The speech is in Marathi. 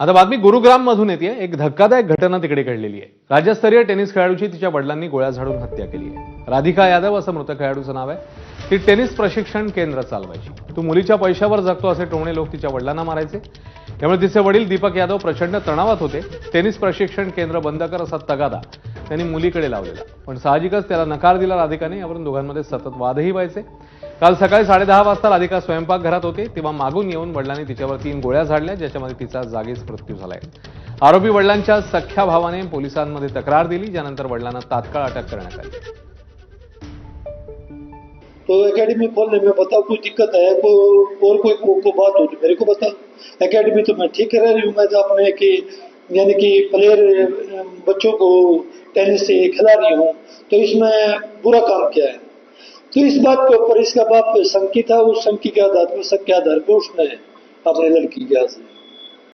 आता बातमी गुरुग्राम मधून येते एक धक्कादायक घटना तिकडे घडलेली आहे. राज्यस्तरीय टेनिस खेळाडूची तिच्या वडिलांनी गोळ्या झाडून हत्या केली आहे. राधिका यादव असं मृत खेळाडूचं नाव आहे. ती टेनिस प्रशिक्षण केंद्र चालवायची. तू मुलीच्या पैशावर जगतो असे टोमणे लोक तिच्या वडिलांना मारायचे. त्यामुळे तिचे वडील दीपक यादव प्रचंड तणावात होते. टेनिस प्रशिक्षण केंद्र बंद कर असा तगादा त्यांनी मुलीकडे लावलेला. पण साहजिकच त्याला नकार दिला राधिकाने. यावरून दोघांमध्ये सतत वादही व्हायचे. काल सकाळी साडेदहा वाजता राधिका स्वयंपाकघरात होती. तेव्हा मागून येऊन वडिलांनी तिच्यावर तीन गोळ्या झाडल्या ज्याच्यामध्ये तिचा जागीच मृत्यू झालाय. आरोपी वडिलांच्या सख्या भावाने पोलिसांमध्ये तक्रार दिली ज्यानंतर वडिलांना तात्काळ अटक करण्यात आली. तो एकेडमी खोलने में बताओ कोई दिक्कत है को, और कोई को, को बात हो तो मेरे को बताओ. एकेडमी तो मैं ठीक रह रही हूँ मैं तो अपने कि यानी कि प्लेयर बच्चों को टेनिस से खिला रही हूँ। तो इसमें बुरा काम किया है? तो इस बात के ऊपर इसका बाप शंकी था उस शंकी के आधार पर शक के आधार पर उसने अपने लड़की के यहाँ